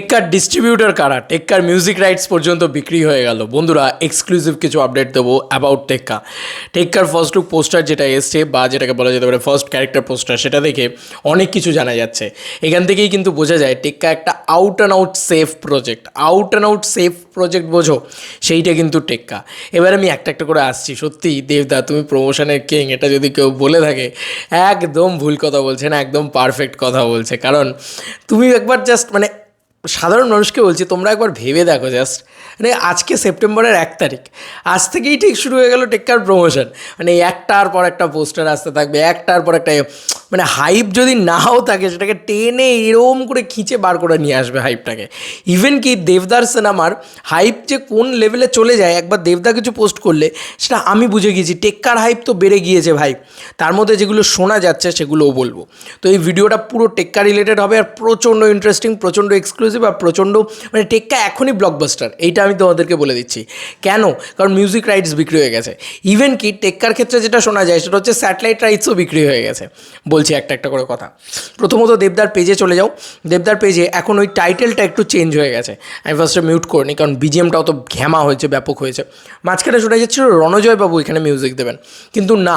টেক্কার distributor কারা? টেক্কার music rights পর্যন্ত বিক্রি হয়ে গেল। বন্ধুরা এক্সক্লুসিভ কিছু আপডেট দেবো অ্যাবাউট টেক্কা। টেক্কার ফার্স্ট লুক পোস্টার যেটা এসছে, বা যেটাকে বলা যেতে পারে ফার্স্ট ক্যারেক্টার পোস্টার সেটা দেখে অনেক কিছু জানা যাচ্ছে। এখান থেকেই কিন্তু বোঝা যায়, টেক্কা একটা out and out safe project out and out safe project বোঝো, সেইটা কিন্তু টেক্কা। এবার আমি একটা একটা করে আসছি। সত্যি, দেবদা, তুমি প্রমোশনের কিং এটা যদি কেউ বলে থাকে, একদম ভুল কথা বলছে না, একদম পারফেক্ট কথা বলছে। কারণ, তুমি একবার জাস্ট মানে সাধারণ মানুষকে বলছি, তোমরা একবার ভেবে দেখো জাস্ট মানে আজকে সেপ্টেম্বরের এক তারিখ, আজ থেকেই ঠিক শুরু হয়ে গেল টেক্কার প্রমোশন। মানে একটার পর একটা পোস্টার আসতে থাকবে, একটার পর একটা মানে হাইপ যদি নাও থাকে, সেটাকে টেনে এরম করে খিঁচে বার করে নিয়ে আসবে হাইপটাকে ইভেন কি দেবদার সিনেমার হাইপ যে কোন লেভেলে চলে যায়, একবার দেবদা কিছু পোস্ট করলে, সেটা আমি বুঝে গিয়েছি। টেক্কার হাইপ তো বেড়ে গিয়েছে ভাই। তার মধ্যে যেগুলো শোনা যাচ্ছে, সেগুলোও বলব। তো এই ভিডিওটা পুরো টেক্কা রিলেটেড হবে আর প্রচণ্ড ইন্টারেস্টিং প্রচণ্ড এক্সক্লুসিভ আর প্রচণ্ড মানে টেক্কা এখনই ব্লকবাস্টার এইটা আমি তোমাদেরকে বলে দিচ্ছি। কেন? কারণ মিউজিক রাইটস বিক্রি হয়ে গেছে। ইভেন কি টেক্কার ক্ষেত্রে যেটা শোনা যায়, সেটা হচ্ছে স্যাটেলাইট রাইটসও বিক্রি হয়ে গেছে। বলছি একটা একটা করে কথা। প্রথমত দেবদার পেজে চলে যাও। দেবদার পেজে এখন ওই টাইটেলটা একটু চেঞ্জ হয়ে গেছে। আমি ফার্স্টে মিউট করিনি কারণ বিজিএমটাও তো ঘ্যামা হয়েছে, ব্যাপক হয়েছে। মাঝখানে শোনা যাচ্ছিল রণজয় বাবু এখানে মিউজিক দেবেন। কিন্তু না,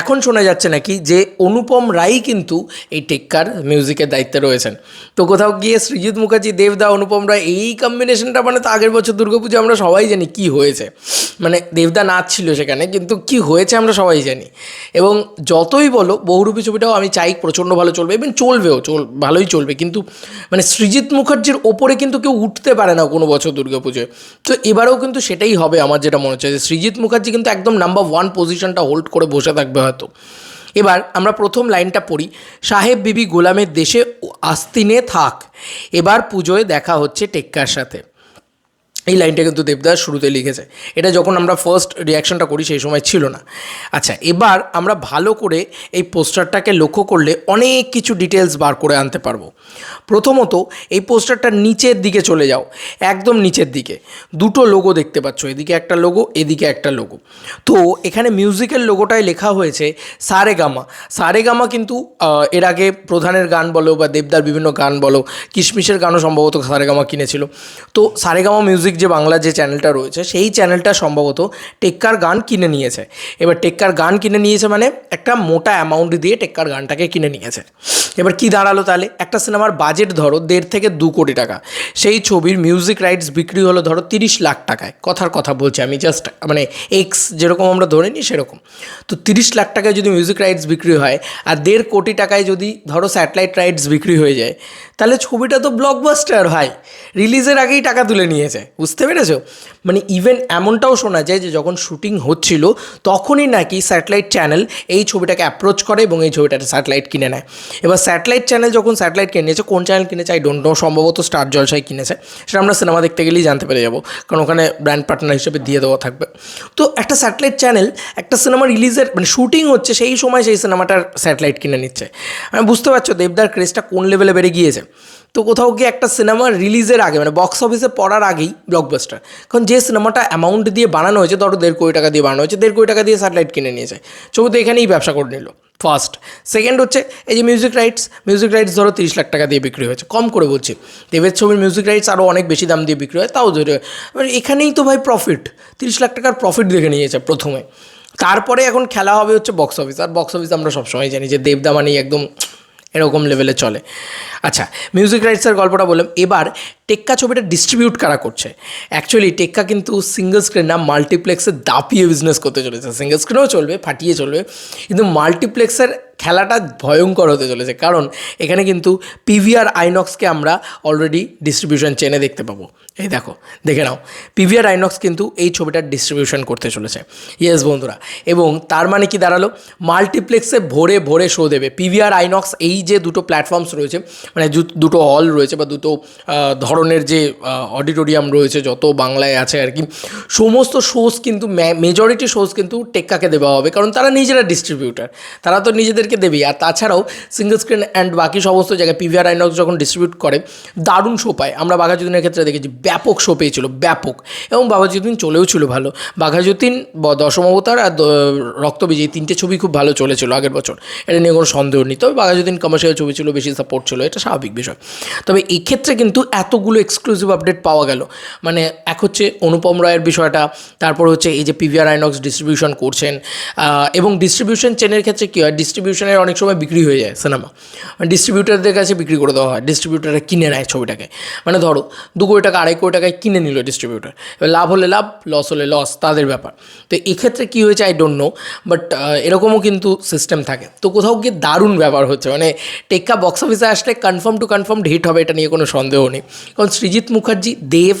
এখন শোনা যাচ্ছে নাকি যে অনুপম রাই কিন্তু এই টেক্কার মিউজিকের দায়িত্বে রয়েছেন। তো কোথাও গিয়ে সৃজিৎ মুখার্জি, দেবদা, অনুপম রায় এই কম্বিনেশনটা মানে তো আগের বছর দুর্গাপুজো আমরা সবাই জানি কি হয়েছে। মানে দেবদা নাচ ছিল সেখানে, কিন্তু কি হয়েছে আমরা সবাই জানি। এবং যতই বলো, বহুরূপী ছবিটাও আমি চাই প্রচণ্ড ভালো চলবে এবং চলবেও, চল, ভালোই চলবে, কিন্তু মানে সৃজিৎ মুখার্জির ওপরে কিন্তু কেউ উঠতে পারে না কোনো বছর দুর্গাপুজোয়। তো এবারেও কিন্তু সেটাই হবে আমার যেটা মনে হচ্ছে, যে সৃজিৎ মুখার্জি কিন্তু একদম নাম্বার ওয়ান পজিশনটা হোল্ড করে বসে থাকবে হয়তো। এবার আমরা প্রথম লাইনটা পড়ি, সাহেব বিবি গোলামের দেশে আস্তিনে থাক, এবার পুজোয় দেখা হচ্ছে টেক্কার সাথে। এই লাইনটা কিন্তু দেবদাস শুরুতে লিখেছে। এটা যখন আমরা ফার্স্ট রিয়াকশনটা করি, সেই সময় ছিল না। আচ্ছা এবার আমরা ভালো করে এই পোস্টারটাকে লক্ষ্য করলে অনেক কিছু ডিটেলস বার করে আনতে পারব। প্রথমত, এই পোস্টারটার নিচের দিকে চলে যাও। একদম নিচের দিকে। দুটো লোগো দেখতে পাচ্ছ, এদিকে একটা লোগো এদিকে একটা লোগো তো, এখানে মিউজিকের লোগোটায় লেখা হয়েছে সারে গামা সারে গামা কিন্তু এর আগে প্রধানের গান বলো বা দেবদার বিভিন্ন গান বলো, কিশমিশের গানও সম্ভবত সারেগামা কিনেছিল। তো, সারেগামা মিউজিক যে বাংলা যে চ্যানেলটা রয়েছে, সেই চ্যানেলটা সম্ভবত টেক্কার গান কিনে নিয়েছে। এবার টেক্কার গান কিনে নিয়েছে মানে একটা মোটা অ্যামাউন্ট দিয়ে টেক্কার গানটাকে কিনে নিয়েছে। এবার কি দাঁড়াল তাহলে? একটা সিনেমার বাজেট ধরো দেড় থেকে দু কোটি টাকা। সেই ছবির মিউজিক রাইটস বিক্রি হলো ধরো তিরিশ লাখ টাকায়। কথার কথা বলছি আমি জাস্ট মানে এক্স যেরকম আমরা ধরে নিই সেরকম। তো তিরিশ লাখ টাকায় যদি মিউজিক রাইটস বিক্রি হয়, আর দেড় কোটি টাকায় যদি ধরো স্যাটেলাইট রাইটস বিক্রি হয়ে যায়, তাহলে ছবিটা তো ব্লকবাস্টার হয়। রিলিজের আগেই টাকা তুলে নিয়েছে। বুঝতে পেরেছ? মানে ইভেন এমনটাও শোনা যায় যে যখন শুটিং হচ্ছিল, তখনই নাকি স্যাটেলাইট চ্যানেল এই ছবিটাকে অ্যাপ্রোচ করে এবং এই ছবিটাতে স্যাটেলাইট কিনে নেয়। এবার স্যাটেলাইট চ্যানেল যখন স্যাটেলাইট কিনে নিয়েছে, কোন চ্যানেল কিনেছে? আই ডোন্ট নো সম্ভবত স্টার জলসাই কিনেছে। সেটা আমরা সিনেমা দেখতে গেলেই জানতে পেরে যাব, কারণ ওখানে ব্র্যান্ড পার্টনার হিসেবে দিয়ে দেওয়া থাকবে। তো একটা স্যাটেলাইট চ্যানেল একটা সিনেমা রিলিজের মানে শুটিং হচ্ছে, সেই সময় সেই সিনেমাটার স্যাটেলাইট কিনে নিচ্ছে। আমি বুঝতে পারছ দেবদার ক্রেজটা কোন লেভেলে বেড়ে গিয়েছে? তো কোথাও গিয়ে একটা সিনেমা রিলিজের আগে মানে বক্স অফিসে পড়ার আগেই ব্লকবাস্টার কারণ যে সিনেমাটা অ্যামাউন্ট দিয়ে বানানো হয়েছে, ধরো দেড় কোটি টাকা দিয়ে বানানো হয়েছে, দেড় কোটি টাকা দিয়ে স্যাটেলাইট কিনে নিয়েছে ছবি তো এখানেই ব্যবসা করে নিল ফার্স্ট সেকেন্ড হচ্ছে, এই যে মিউজিক রাইটস মিউজিক রাইটস ধরো তিরিশ লাখ টাকা দিয়ে বিক্রি হয়েছে, কম করে বলছি। দেবের ছবির মিউজিক রাইটস আরও অনেক বেশি দাম দিয়ে বিক্রি হয়, তাও ধরে, এবার এখানেই তো ভাই প্রফিট তিরিশ লাখ টাকার প্রফিট দেখে নিয়েছে প্রথমে। তারপরে এখন খেলা হবে হচ্ছে বক্স অফিস আর বক্স অফিস আমরা সবসময় জানি যে দেবদা মানেই একদম এরকম লেভেলে চলে। আচ্ছা মিউজিক রাইটসের গল্পটা বললাম। এবার টেক্কা ছবিটা ডিস্ট্রিবিউট কারা করছে? অ্যাকচুয়ালি টেক্কা কিন্তু সিঙ্গল স্ক্রিন না মাল্টিপ্লেক্সে দাপিয়ে বিজনেস করতে চলেছে। সিঙ্গল স্ক্রিনেও চলবে, ফাটিয়ে চলবে। কিন্তু মাল্টিপ্লেক্সের খেলাটা ভয়ঙ্কর হতে চলেছে। কারণ এখানে কিন্তু পিভিআর আইনক্সকে আমরা অলরেডি ডিস্ট্রিবিউশন চেনে দেখতে পাবো। এই দেখো, দেখে নাও। পিভিআর আইনক্স কিন্তু এই ছবিটার ডিস্ট্রিবিউশন করতে চলেছে। ইয়েস বন্ধুরা। এবং তার মানে কি দাঁড়াল? মাল্টিপ্লেক্সে ভরে ভরে শো দেবে। পিভিআর আইনক্স এই যে দুটো প্ল্যাটফর্মস রয়েছে মানে দুটো হল রয়েছে বা দুটো ধরনের যে অডিটোরিয়াম রয়েছে, যত বাংলায় আছে আর কি, সমস্ত শোজ কিন্তু মেজরিটি শোজ কিন্তু টেক্কাকে দেওয়া হবে। কারণ তারা নিজেরা ডিস্ট্রিবিউটার তারা তো নিজেদেরকে দেবেই আর তাছাড়াও সিঙ্গল স্ক্রিন অ্যান্ড বাকি সমস্ত জায়গায় পিভিআর আইনক্স যখন ডিস্ট্রিবিউট করে, দারুণ শো পায়। আমরা বাঘাযতীনের ক্ষেত্রে দেখেছি ব্যাপক শো পেয়েছিল, ব্যাপক। এবং বাঘাযতীন চলেও ছিল ভালো। বাঘাযতীন দশম অবতার আর রক্তবীজ এই তিনটে ছবি খুব ভালো চলেছিল আগের বছর। এটা নিয়ে কোনো সন্দেহ নেই। তবে বাঘাযতীন কমার্শিয়াল ছবি ছিল, বেশি সাপোর্ট ছিল। এটা স্বাভাবিক বিষয়। তবে এই ক্ষেত্রে কিন্তু এতগুলো এক্সক্লুসিভ আপডেট পাওয়া গেল। মানে এক হচ্ছে অনুপম রায়ের বিষয়টা, তারপর হচ্ছে এই যে পিভিআর আইনক্স ডিস্ট্রিবিউশন করছেন। এবং ডিস্ট্রিবিউশন চেনের ক্ষেত্রে কী হয়? ডিস্ট্রিবিউশনের অনেক সময় বিক্রি হয়ে যায় সিনেমা ডিস্ট্রিবিউটারদের কাছে বিক্রি করে দেওয়া হয় ডিস্ট্রিবিউটাররা কিনে নেয় ছবিটাকে। মানে ধরো, দু কোটি টাকা, আড়াই কোটি টাকায় কিনে নিল ডিস্ট্রিবিউটার এবার লাভ হলে লাভ লস হলে লস তাদের ব্যাপার। তো এক্ষেত্রে কী হয়েছে আই ডোন্ট নো বাট এরকমও কিন্তু সিস্টেম থাকে। তো কোথাও গিয়ে দারুণ ব্যাপার হচ্ছে মানে টেক্কা বক্স অফিসে আসলে কনফার্ম টু কনফার্ম হিট হবে, এটা নিয়ে কোনো সন্দেহ নেই। কারণ সৃজিৎ মুখার্জি, দেব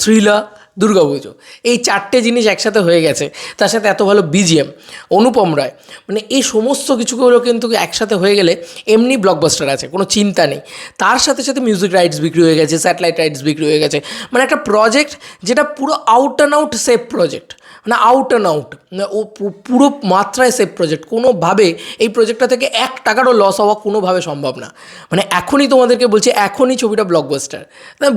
থ্রিলার দুর্গাপুজো এই চারটে জিনিস একসাথে হয়ে গেছে। তার সাথে এত ভালো বিজিএম অনুপম রায় মানে এই সমস্ত কিছুগুলো কিন্তু একসাথে হয়ে গেলে এমনি ব্লকবাস্টার আছে, কোনো চিন্তা নেই। তার সাথে সাথে মিউজিক রাইটস বিক্রি হয়ে গেছে স্যাটেলাইট রাইটস বিক্রি হয়ে গেছে। মানে একটা প্রজেক্ট যেটা পুরো out and out safe project মানে আউট অ্যান্ড আউট ও পুরো মাত্রায় সেফ প্রজেক্ট কোনোভাবে এই প্রজেক্টটা থেকে এক টাকারও লস হওয়া কোনোভাবে সম্ভব না। মানে এখনই তোমাদেরকে বলছি, এখনই ছবিটা ব্লকবাস্টার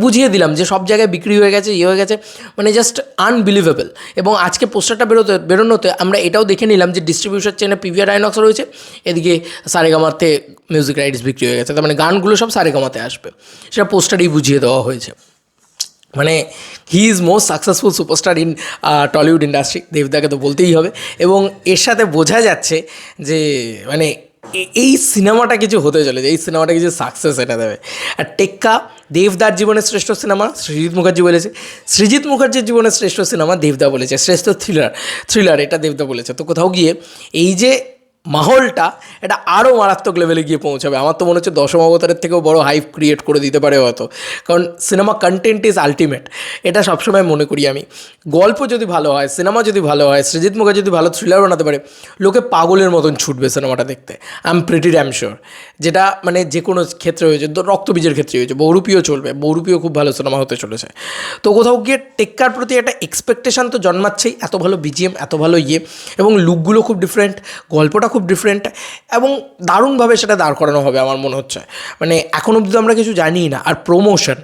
বুঝিয়ে দিলাম যে সব জায়গায় বিক্রি হয়ে গেছে ইয়ে হয়ে গেছে মানে জাস্ট আনবিলিভেবল এবং আজকে পোস্টারটা বেরোতে, বেরোনোতে আমরা এটাও দেখে নিলাম যে ডিস্ট্রিবিউশন চেনে পিভিআর আইনক্স রয়েছে, এদিকে সারেগামাতে মিউজিক রাইটস বিক্রি হয়ে গেছে, তার মানে গানগুলো সব সারেগামাতে আসবে। সেটা পোস্টারেই বুঝিয়ে দেওয়া হয়েছে। মানে he is most successful superstar in Tollywood industry দেবদাকে তো বলতেই হবে। এবং এর সাথে বোঝা যাচ্ছে যে মানে এই সিনেমাটা কিছু হতে চলেছে, এই সিনেমাটা কিছু সাকসেস এটা দেবে। আর টেক্কা, দেবদার জীবনের শ্রেষ্ঠ সিনেমা সৃজিৎ মুখার্জি বলেছে। সৃজিৎ মুখার্জির জীবনের শ্রেষ্ঠ সিনেমা দেবদা বলেছে, শ্রেষ্ঠ থ্রিলার থ্রিলার এটা দেবদা বলেছে। তো কোথাও গিয়ে এই যে মাহলটা এটা আরও মারাত্মক লেভেলে গিয়ে পৌঁছাবে। আমার তো মনে হচ্ছে দশম অবতারের থেকেও বড় হাইপ ক্রিয়েট করে দিতে পারে হয়তো। কারণ সিনেমা কন্টেন্ট ইজ আলটিমেট এটা সবসময় মনে করি আমি। গল্প যদি ভালো হয় সিনেমা যদি ভালো হয় সৃজিৎ মুখা যদি ভালো থ্রিলার বানাতে পারে, লোকে পাগলের মতন ছুটবে সিনেমাটা দেখতে। I am pretty damn sure যেটা মানে যে কোনো ক্ষেত্রে হয়েছে রক্তবীজের ক্ষেত্রে হয়েছে বহুরূপীও চলবে বহুরূপীও খুব ভালো সিনেমা হতে চলেছে। তো কোথাও গিয়ে টেক্কার প্রতি একটা এক্সপেকটেশন তো জন্মাচ্ছেই, এত ভালো বিজিএম এত ভালো ইয়ে এবং লুকগুলো খুব ডিফারেন্ট গল্পটা খুব ডিফারেন্ট এবং দারুণভাবে সেটা দাঁড় করানো হবে আমার মনে হচ্ছে। মানে এখন অবধি তো আমরা কিছু জানিই না। আর প্রমোশন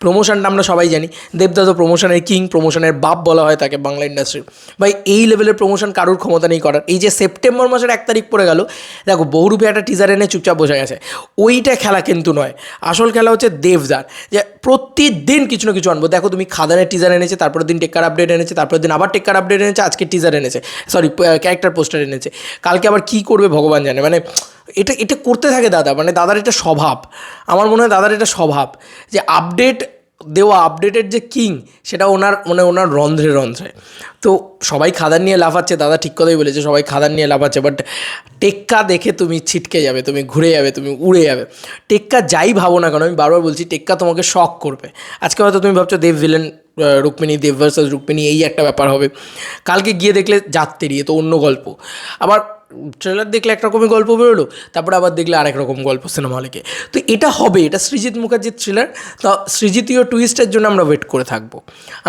প্রমোশনটা আমরা সবাই জানি। দেবদা তো প্রমোশনের কিং প্রমোশনের বাপ বলা হয় তাকে বাংলা ইন্ডাস্ট্রির ভাই, এই লেভেলের প্রমোশন কারোর ক্ষমতা নেই করার। এই যে সেপ্টেম্বর মাসের এক তারিখ পড়ে গেল, দেখো, বহুরূপে একটা টিজার এনে চুপচাপ বসে গেছে। ওইটা খেলা কিন্তু নয়। আসল খেলা হচ্ছে দেবদার। যে প্রতিদিন কিছু না কিছু আনব। দেখো, তুমি খাদানের টিজার এনেছে, তারপরের দিন টেক্কার আপডেট এনেছে, তারপরের দিন আবার টেক্কার আপডেট এনেছে আজকে টিজার এনেছে। সরি ক্যারেক্টার পোস্টার এনেছে। কালকে আবার করবে ভগবান জানে? মানে এটা এটা করতে থাকে দাদা মানে দাদার এটা স্বভাব। আমার মনে হয় দাদার এটা স্বভাব যে আপডেট দেওয়া আপডেটের যে কিং সেটা ওনার মানে ওনার রন্ধ্রে রন্ধ্রে। তো সবাই খাদান নিয়ে লাফাচ্ছে, দাদা ঠিক কথাই বলেছে, সবাই খাদান নিয়ে লাফাচ্ছে বাট টেক্কা দেখে তুমি ছিটকে যাবে, তুমি ঘুরে যাবে, তুমি উড়ে যাবে। টেক্কা যাই ভাবো না কেন, আমি বারবার বলছি, টেক্কা তোমাকে শখ করবে। আজকে হয়তো তুমি ভাবছ দেব ভিলেন রুক্মিণী, দেব ভার্সাস রুক্মিণী, এই একটা ব্যাপার হবে। কালকে গিয়ে দেখলে যাত্রী তো অন্য গল্প। আবার ট্রেলার দেখলে একরকমই গল্প বেরোলো, তারপরে আবার দেখলে আরেক রকম গল্প সিনেমা হলে তো এটা হবে, এটা সৃজিৎ মুখার্জির থ্রিলার তো সৃজিতীয় টুইস্টের জন্য আমরা ওয়েট করে থাকব।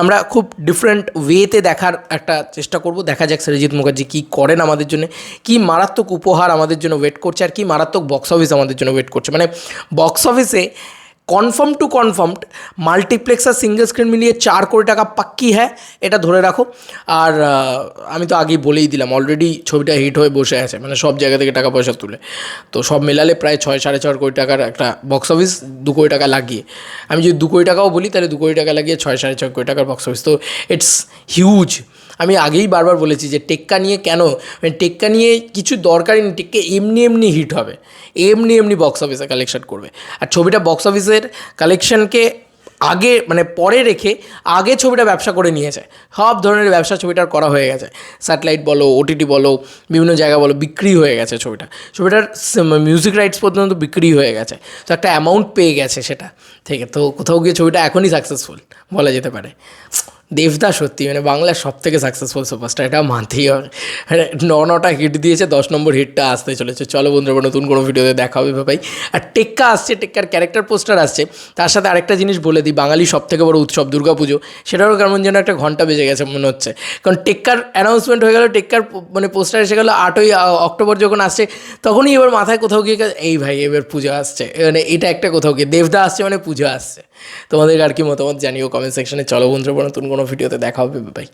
আমরা খুব ডিফারেন্ট ওয়েতে দেখার একটা চেষ্টা করব, দেখা যাক সৃজিৎ মুখার্জি কী করেন আমাদের জন্য, কী মারাত্মক উপহার আমাদের জন্য ওয়েট করছে, আর কী মারাত্মক বক্স অফিস আমাদের জন্য ওয়েট করছে। মানে বক্স অফিসে কনফার্ম টু কনফার্মড মাল্টিপ্লেক্স আর সিঙ্গেল স্ক্রিন মিলিয়ে চার কোটি টাকা পাক্কি হ্যাঁ এটা ধরে রাখো। আর আমি তো আগেই বলেই দিলাম অলরেডি ছবিটা হিট হয়ে বসে আছে মানে সব জায়গা থেকে টাকা পয়সা তুলে। তো সব মেলালে প্রায় ছয়, সাড়ে ছয় কোটি টাকার একটা বক্স অফিস দু কোটি টাকা লাগিয়ে। আমি যদি দু কোটি টাকাও বলি, তাহলে দু কোটি টাকা লাগিয়ে ছয়, সাড়ে ছয় কোটি টাকার বক্স অফিস তো ইটস হিউজ আমি আগেই বারবার বলেছি যে টেক্কা নিয়ে কেন মানে টেক্কা নিয়ে কিছু দরকারই নেই, টেক্কা এমনি এমনি হিট হবে, এমনি এমনি বক্স অফিসে কালেকশন করবে। আর ছবিটা বক্স অফিসের কালেকশনকে আগে মানে পরে রেখে আগে ছবিটা ব্যবসা করে নিয়েছে। সব ধরনের ব্যবসা ছবিটার করা হয়ে গেছে। স্যাটেলাইট বলো ওটিটি বলো, বিভিন্ন জায়গা বলো, বিক্রি হয়ে গেছে ছবিটা। ছবিটার মিউজিক রাইটস পর্যন্ত বিক্রি হয়ে গেছে। তো একটা অ্যামাউন্ট পেয়ে গেছে সেটা থেকে। তো কোথাও গিয়ে ছবিটা এখনই সাকসেসফুল বলা যেতে পারে। দেবদা সত্যি মানে বাংলার সব থেকে সাকসেসফুল সুপারস্টার এটা মানতেই হবে। ন, নটা হিট দিয়েছে, দশ নম্বর হিটটা আসতে চলেছে। চলো বন্ধুরা নতুন কোনো ভিডিওতে দেখা হবে ভাই। আর টেক্কা আসছে, টেক্কার ক্যারেক্টার পোস্টার আসছে। তার সাথে আরেকটা জিনিস বলে দিই, বাঙালি সব থেকে বড় উৎসব দুর্গাপুজো, সেটারও কেমন যেন একটা ঘণ্টা বেজে গেছে, মনে হচ্ছে। কারণ টেক্কার অ্যানাউন্সমেন্ট হয়ে গেল, টেক্কার মানে পোস্টার এসে গেলো আটই অক্টোবর যখন আসছে, তখনই এবার মাথায় কোথাও গিয়ে এই ভাই, এবার পুজো আসছে। মানে এটা একটা কোথাও গিয়ে, দেবদা আসছে মানে পুজো আসছে। তোমাদের আর কি মতামত জানিও কমেন্ট সেকশনে চলো বন্ধুরা নতুন কোনো ভিডিওতে দেখা হবে বাই